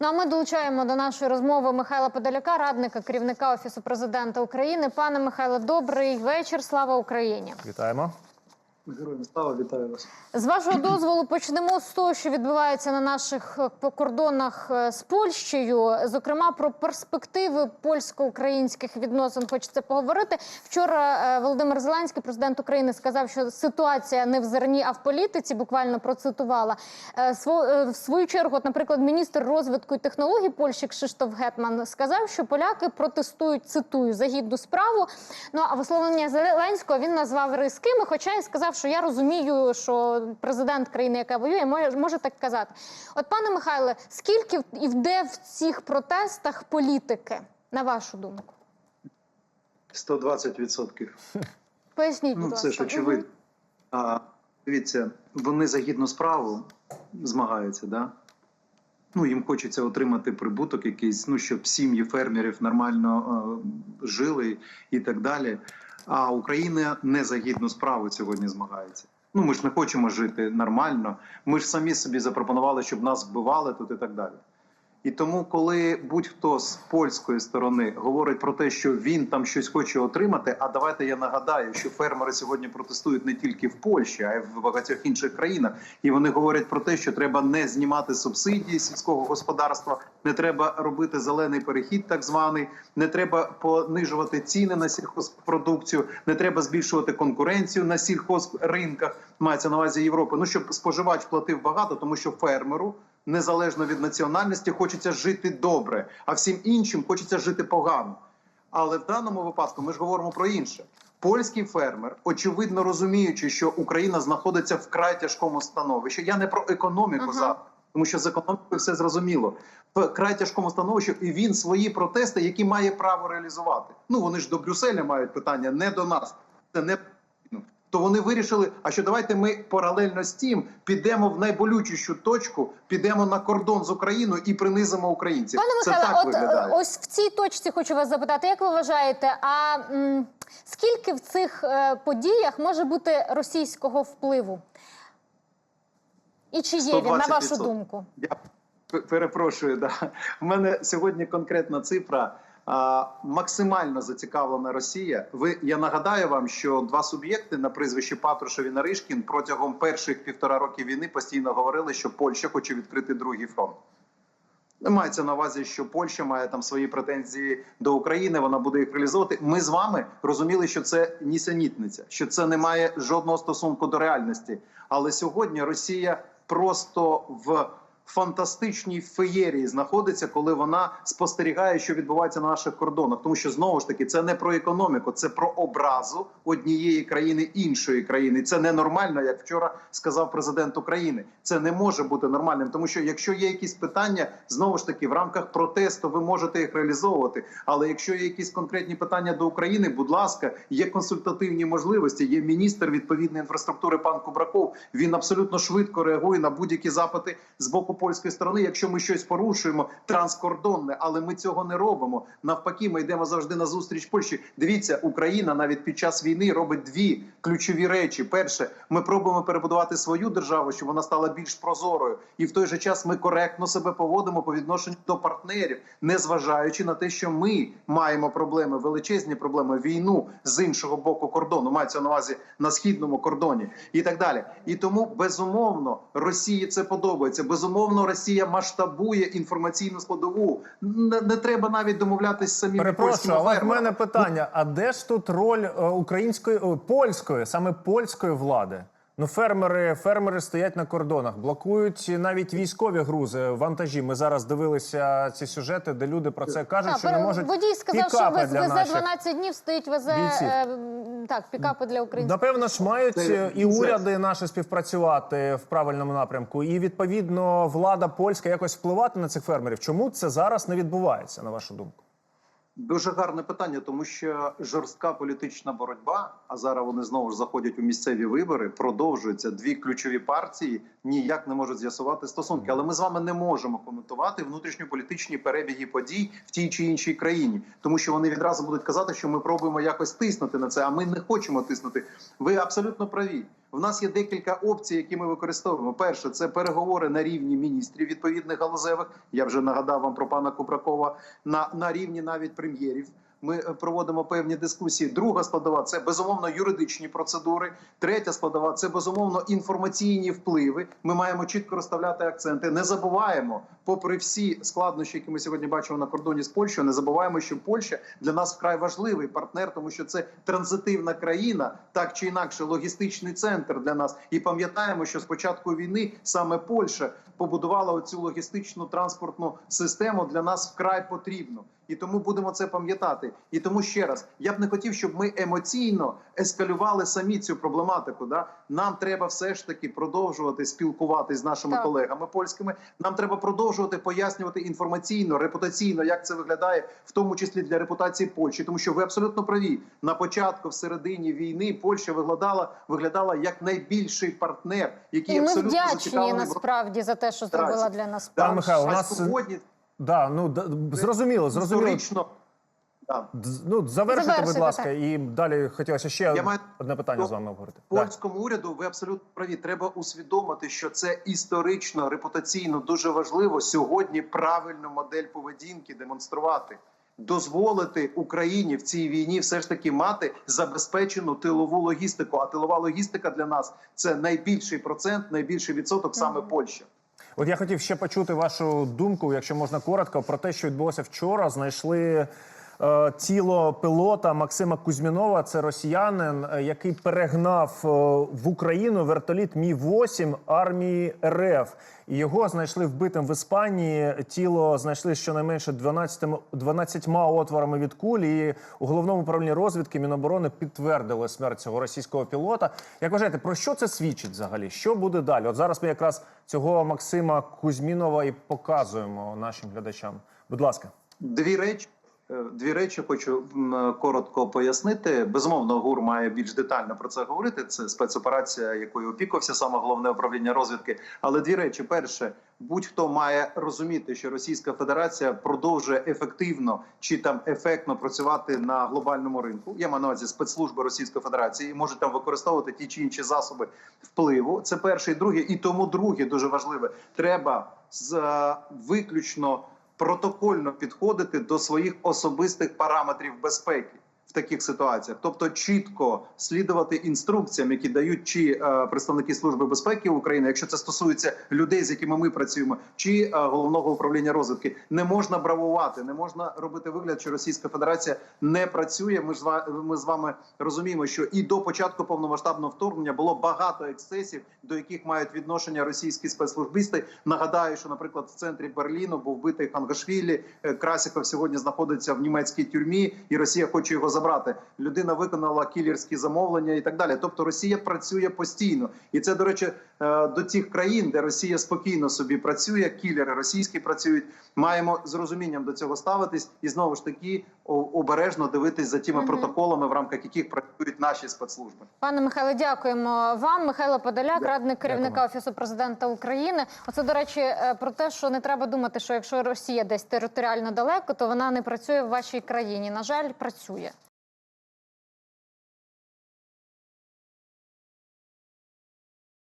Ну а ми долучаємо до нашої розмови Михайла Подоляка, радника керівника офісу президента України. Пане Михайле, добрий вечір. Слава Україні! Вітаємо. Героям слава, вітаю вас. З вашого дозволу почнемо з того, що відбувається на наших е, кордонах е, з Польщею. Зокрема, про перспективи польсько-українських відносин хочеться поговорити. Вчора е, Володимир Зеленський, президент України, сказав, що ситуація не в зерні, а в політиці. Буквально процитувала в свою чергу. Наприклад, міністр розвитку і технологій Польщі Кшиштоф Гетман сказав, що поляки протестують цитую за гідну справу. Ну а висловлення Зеленського він назвав ризькими, хоча і сказав, що я розумію, що президент країни, яка воює, може, може так казати. От, пане Михайле, скільки і де в цих протестах політики, на вашу думку? 120%. Поясніть, будь Ну, це ж очевидно. А, дивіться, вони за гідну справу змагаються, да? Ну, їм хочеться отримати прибуток якийсь, ну, щоб сім'ї фермерів нормально е, жили і так далі. А Україна не за гідну справу сьогодні змагається. Ну, ми ж не хочемо жити нормально. Ми ж самі собі запропонували, щоб нас вбивали тут і так далі. І тому, коли будь-хто з польської сторони говорить про те, що він там щось хоче отримати, а давайте я нагадаю, що фермери сьогодні протестують не тільки в Польщі, а й в багатьох інших країнах. І вони говорять про те, що треба не знімати субсидії сільського господарства, не треба робити зелений перехід, так званий, не треба понижувати ціни на сільхозпродукцію, не треба збільшувати конкуренцію на сільхозринках. Мається на увазі Європи. Ну щоб споживач платив багато, тому що фермеру незалежно від національності, хочеться жити добре, а всім іншим хочеться жити погано. Але в даному випадку ми ж говоримо про інше. Польський фермер, очевидно розуміючи, що Україна знаходиться в край тяжкому становищі. Я не про економіку Ага. за тому, що з економікою все зрозуміло. В край тяжкому становищі, і він свої протести, які має право реалізувати. Ну вони ж до Брюсселя мають питання, не до нас. Це не то вони вирішили, а що давайте ми паралельно з тим підемо в найболючішу точку, підемо на кордон з Україною і принизимо українців. Пане Це так от е, виглядає. ось в цій точці хочу вас запитати, як ви вважаєте, а м, скільки в цих е, подіях може бути російського впливу? І чи є він, на вашу думку? Я перепрошую, да. У мене сьогодні конкретна цифра. Максимально зацікавлена Росія. Ви я нагадаю вам, що два суб'єкти на прізвищі Патрушев і Наришкін протягом перших півтора роки війни постійно говорили, що Польща хоче відкрити другий фронт. Мається на увазі, що Польща має там свої претензії до України, вона буде їх реалізовувати. Ми з вами розуміли, що це нісенітниця, що це не має жодного стосунку до реальності. Але сьогодні Росія просто в фантастичній феєрії знаходиться, коли вона спостерігає, що відбувається на наших кордонах. Тому що знову ж таки це не про економіку, це про образу однієї країни іншої країни. Це ненормально, як вчора сказав президент України. Це не може бути нормальним, тому що якщо є якісь питання, знову ж таки в рамках протесту ви можете їх реалізовувати. Але якщо є якісь конкретні питання до України, будь ласка, є консультативні можливості. Є міністр відповідної інфраструктури пан Кубраков. Він абсолютно швидко реагує на будь-які запити з боку польської сторони. Якщо ми щось порушуємо, транскордонне, але ми цього не робимо. Навпаки, ми йдемо завжди на зустріч Польщі. Дивіться, Україна навіть під час війни робить дві ключові речі: перше, ми пробуємо перебудувати свою державу, щоб вона стала більш прозорою, і в той же час ми коректно себе поводимо по відношенню до партнерів, не зважаючи на те, що ми маємо проблеми, величезні проблеми, війну з іншого боку кордону, мається на увазі на східному кордоні і так далі. І тому безумовно Росії це подобається. Безумовно, Росія масштабує інформаційну складову. Не, не треба навіть домовлятись з самим Перепрошую, але в мене питання: а де ж тут роль е, української польської, саме польської влади? Ну, фермери, фермери стоять на кордонах, блокують навіть військові грузи, вантажі. Ми зараз дивилися ці сюжети, де люди про це кажуть, Так, що не можуть водій сказав, що пікапи вез, для везе наших 12 днів, стоїть везе бійців. Так, пікапи для українців. Напевно ж мають Це- і це- уряди наші співпрацювати в правильному напрямку, і відповідно влада польська якось впливати на цих фермерів. Чому це зараз не відбувається, на вашу думку? Дуже гарне питання, тому що жорстка політична боротьба, а зараз вони знову ж заходять у місцеві вибори, продовжується. Дві ключові партії ніяк не можуть з'ясувати стосунки. Але ми з вами не можемо коментувати внутрішньополітичні перебіги подій в тій чи іншій країні, тому що вони відразу будуть казати, що ми пробуємо якось тиснути на це. А ми не хочемо тиснути. Ви абсолютно праві. В нас є декілька опцій, які ми використовуємо. Перше, це переговори на рівні міністрів відповідних галузевих. Я вже нагадав вам про пана Кубракова на, на рівні навіть прем'єрів. Ми е, проводимо певні дискусії. Друга складова це безумовно юридичні процедури. Третя складова це безумовно інформаційні впливи. Ми маємо чітко розставляти акценти. Не забуваємо, попри всі складнощі, які ми сьогодні бачимо на кордоні з Польщею, не забуваємо, що Польща для нас вкрай важливий партнер, тому що це транзитивна країна, так чи інакше, логістичний центр для нас. І пам'ятаємо, що з початку війни саме Польща побудувала оцю логістичну транспортну систему для нас вкрай потрібно. І тому будемо це пам'ятати. І тому ще раз я б не хотів, щоб ми емоційно ескалювали самі цю проблематику. Да? Нам треба все ж таки продовжувати спілкуватися з нашими Так. колегами польськими. Нам треба продовжувати пояснювати інформаційно, репутаційно, як це виглядає, в тому числі для репутації Польщі, тому що ви абсолютно праві. На початку, в середині війни, Польща виглядала виглядала як найбільший партнер, який І ми абсолютно вдячні насправді за те, що зробила для нас. Да, Михайло, у нас- сьогодні Да, ну да, зрозуміло, зрозуміло. історично. Да. Ну, завершите, будь ласка, так. і далі хотілося ще Я маю- одне питання Ну, з вами обговорити. Да. Польському уряду ви абсолютно праві. Треба усвідомити, що це історично, репутаційно дуже важливо сьогодні правильну модель поведінки демонструвати. Дозволити Україні в цій війні все ж таки мати забезпечену тилову логістику. А тилова логістика для нас це найбільший процент, найбільший відсоток саме Польща. От я хотів ще почути вашу думку, якщо можна коротко, про те, що відбулося вчора. Знайшли тіло пілота Максима Кузьмінова. Це росіянин, е, який перегнав е, в Україну вертоліт Мі 8 армії РФ. Його знайшли вбитим в Іспанії. Тіло знайшли щонайменше 12, 12 отворами від кулі. І у головному управлінні розвідки Міноборони підтвердили смерть цього російського пілота. Як вважаєте, про що це свідчить взагалі? Що буде далі? От зараз ми якраз цього Максима Кузьмінова і показуємо нашим глядачам. Будь ласка. Дві речі. Е, Дві речі хочу коротко пояснити. Безумовно, ГУР має більш детально про це говорити. Це спецоперація, якою опікувався саме головне управління розвідки. Але дві речі: перше, будь-хто має розуміти, що Російська Федерація продовжує ефективно чи там ефектно працювати на глобальному ринку. Я маю на увазі спецслужби Російської Федерації і можуть там використовувати ті чи інші засоби впливу. Це перше і друге. І тому друге дуже важливе. Треба з е, виключно протокольно підходити до своїх особистих параметрів безпеки таких ситуаціях, тобто чітко слідувати інструкціям, які дають чи е, представники служби безпеки України, якщо це стосується людей, з якими ми працюємо, чи е, головного управління розвідки, не можна бравувати, не можна робити вигляд, що Російська Федерація не працює. Ми ж ми з вами розуміємо, що і до початку повномасштабного вторгнення було багато ексцесів, до яких мають відношення російські спецслужбисти. Нагадаю, що, наприклад, в центрі Берліну був битий Хангашвілі. Е, Красіков сьогодні знаходиться в німецькій тюрмі, і Росія хоче його забрати. Людина виконала кілерські замовлення і так далі. Тобто Росія працює постійно, і це до речі е, до тих країн, де Росія спокійно собі працює. Кілери російські працюють. Маємо з розумінням до цього ставитись і знову ж таки обережно дивитись за тими Мгм. протоколами, в рамках яких працюють наші спецслужби. Пане Михайле, дякуємо вам. Михайло Подоляк, Дя- радник керівника Дякую. офісу президента України. Оце до речі, е, про те, що не треба думати, що якщо Росія десь територіально далеко, то вона не працює в вашій країні. На жаль, працює.